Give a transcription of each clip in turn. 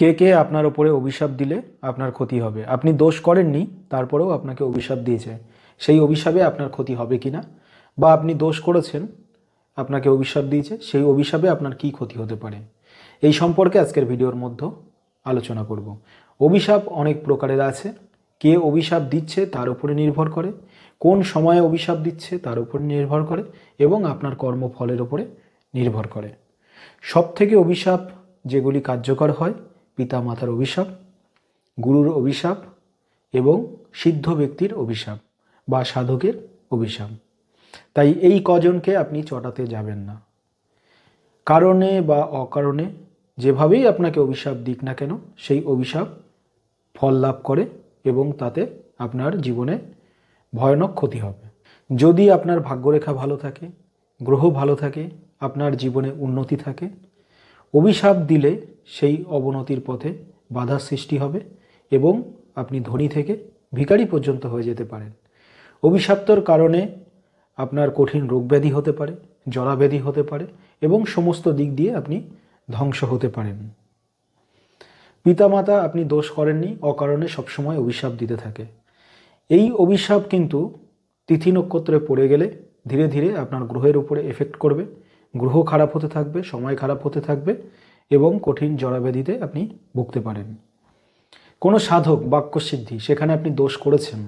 কে কে আপনার ওপরে অভিশাপ দিলে আপনার ক্ষতি হবে? আপনি দোষ করেননি, তারপরেও আপনাকে অভিশাপ দিয়েছে। সেই অভিশাপে আপনার ক্ষতি হবে কি না? বা আপনি দোষ করেছেন, আপনাকে অভিশাপ দিয়েছে, সেই অভিশাপে আপনার কি ক্ষতি হতে পারে? এই সম্পর্কে আজকের ভিডিওর মধ্যে আলোচনা করব। অভিশাপ অনেক প্রকারের আছে। কে অভিশাপ দিচ্ছে তার উপরে নির্ভর করে। কোন সময়ে অভিশাপ দিচ্ছে তার উপরে নির্ভর করে এবং আপনার কর্মফলের উপরে নির্ভর করে। সব থেকে অভিশাপ যেগুলি কার্যকর হয় পিতা মাতার অভিশাপ, গুরুর অভিশাপ এবং সিদ্ধ ব্যক্তির অভিশাপ বা সাধকের অভিশাপ। তাই এই কজনকে আপনি চটাতে যাবেন না। কারণে বা অকারণে যেভাবেই আপনাকে অভিশাপ দিক না কেন, সেই অভিশাপ ফল লাভ করে এবং তাতে আপনার জীবনে ভয়ানক ক্ষতি হবে। যদি আপনার ভাগ্যরেখা ভালো থাকে, গ্রহ ভালো থাকে, আপনার জীবনে উন্নতি থাকে অভিশাপ দিলে সেই অবনতির পথে বাধা সৃষ্টি হবে এবং আপনি ধনী থেকে ভিখারি পর্যন্ত হয়ে যেতে পারেন। অভিশাপ্তর কারণে আপনার কঠিন রোগব্যাধি হতে পারে, জরাব্যাধি হতে পারে এবং সমস্ত দিক দিয়ে আপনি ধ্বংস হতে পারেন। পিতামাতা আপনি দোষ করেননি, অকারণে সবসময় অভিশাপ দিতে থাকে। এই অভিশাপ কিন্তু তিথি নক্ষত্রে পড়ে গেলে ধীরে ধীরে আপনার গ্রহের উপরে এফেক্ট করবে। গ্রহ খারাপ হতে থাকবে, সময় খারাপ হতে থাকবে এবং কঠিন জরাব্যাধিতে আপনি ভুগতে পারেন। কোনো সাধক, বাক্যসিদ্ধি, সেখানে আপনি দোষ করেছেন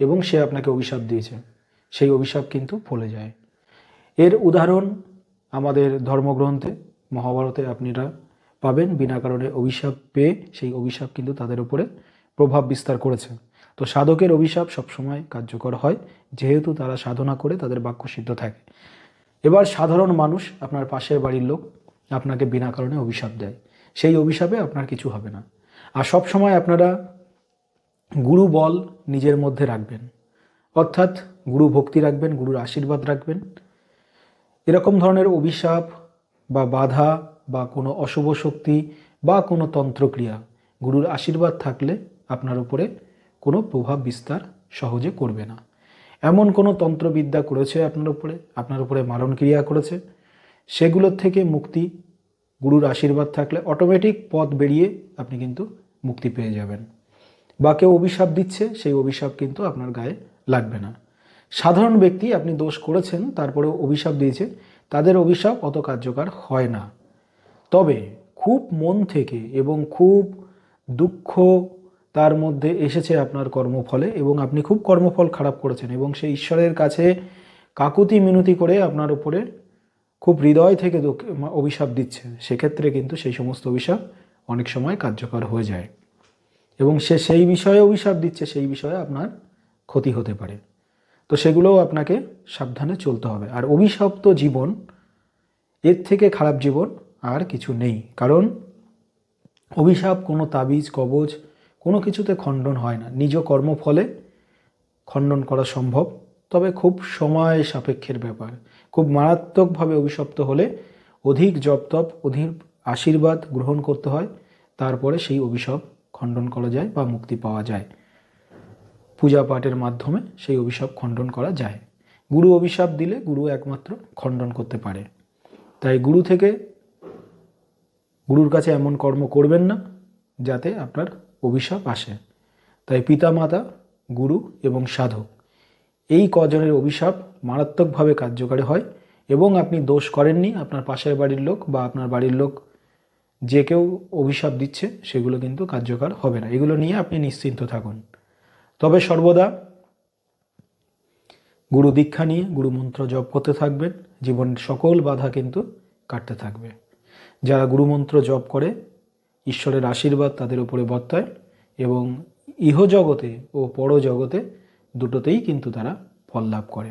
এবং সে আপনাকে অভিশাপ দিয়েছে, সেই অভিশাপ কিন্তু ফলে যায়। এর উদাহরণ আমাদের ধর্মগ্রন্থে, মহাভারতে আপনারা পাবেন। বিনা কারণে অভিশাপ পেয়ে সেই অভিশাপ কিন্তু তাদের উপরে প্রভাব বিস্তার করেছে। তো সাধকের অভিশাপ সবসময় কার্যকর হয়, যেহেতু তারা সাধনা করে তাদের বাক্য সিদ্ধ থাকে। এবার সাধারণ মানুষ আপনার পাশের বাড়ির লোক আপনাকে বিনা কারণে অভিশাপ দেয়। সেই অভিশাপে আপনার কিছু হবে না। আর সব সময় আপনারা গুরু বল নিজের মধ্যে রাখবেন। অর্থাৎ গুরু ভক্তি রাখবেন, গুরুর আশীর্বাদ রাখবেন। এরকম ধরনের অভিশাপ বা বাধা বা কোনো অশুভ শক্তি বা কোনো তন্ত্রক্রিয়া গুরুর আশীর্বাদ থাকলে আপনার উপরে কোনো প্রভাব বিস্তার সহজে করবে না। এমন কোনো তন্ত্রবিদ্যা করেছে আপনার উপরে আপনার উপরে মারণ ক্রিয়া করেছে? সেগুলোর থেকে মুক্তি, গুরুর আশীর্বাদ থাকলে অটোমেটিক পথ বেরিয়ে আপনি কিন্তু মুক্তি পেয়ে যাবেন। বা কেউ অভিশাপ দিচ্ছে, সেই অভিশাপ কিন্তু আপনার গায়ে লাগবে না। সাধারণ ব্যক্তি আপনি দোষ করেছেন, তারপরেও অভিশাপ দিয়েছে, তাদের অভিশাপ অত কার্যকর হয় না। তবে খুব মন থেকে এবং খুব দুঃখ তার মধ্যে এসেছে আপনার কর্মফলে এবং আপনি খুব কর্মফল খারাপ করেছেন এবং সেই ঈশ্বরের কাছে কাকুতি মিনতি করে আপনার উপরে খুব হৃদয় থেকে অভিশাপ দিচ্ছে। সেক্ষেত্রে কিন্তু সেই সমস্ত অভিশাপ অনেক সময় কার্যকর হয়ে যায়। এবং সে সেই বিষয়ে অভিশাপ দিচ্ছে, সেই বিষয়ে আপনার ক্ষতি হতে পারে। তো সেগুলোও আপনাকে সাবধানে চলতে হবে। আর অভিশপ্ত জীবন, এর থেকে খারাপ জীবন আর কিছু নেই। কারণ অভিশাপ কোনো তাবিজ কবজ কোনো কিছুতে খণ্ডন হয় না। নিজ কর্মফলে খণ্ডন করা সম্ভব। তবে খুব সময় সাপেক্ষের ব্যাপার। খুব মারাত্মকভাবে অভিশপ্ত হলে অধিক জপ তপ অধিক আশীর্বাদ গ্রহণ করতে হয়। তারপরে সেই অভিশাপ খণ্ডন করা যায় বা মুক্তি পাওয়া যায়। পূজা পাঠের মাধ্যমে সেই অভিশাপ খণ্ডন করা যায়। গুরু অভিশাপ দিলে গুরু একমাত্র খণ্ডন করতে পারে। তাই গুরু থেকে গুরুর কাছে এমন কর্ম করবেন না। যাতে আপনার অভিশাপ আসে। তাই পিতা মাতা গুরু এবং সাধক, এই কজনের অভিশাপ মারাত্মকভাবে কার্যকারী হয় এবং আপনি দোষ করেননি আপনার পাশের বাড়ির লোক বা আপনার বাড়ির লোক যে কেউ অভিশাপ দিচ্ছে, সেগুলো কিন্তু কার্যকর হবে না। এগুলো নিয়ে আপনি নিশ্চিন্ত থাকুন। তবে সর্বদা গুরু দীক্ষা নিয়ে, গুরু মন্ত্র জপ করতে থাকবেন। জীবনের সকল বাধা কিন্তু কাটতে থাকবে। যারা গুরুমন্ত্র জপ করে ঈশ্বরের আশীর্বাদ তাদের উপরে বর্তায় এবং ইহজগতে ও পরজগতে দুটোতেই কিন্তু তারা ফল লাভ করে।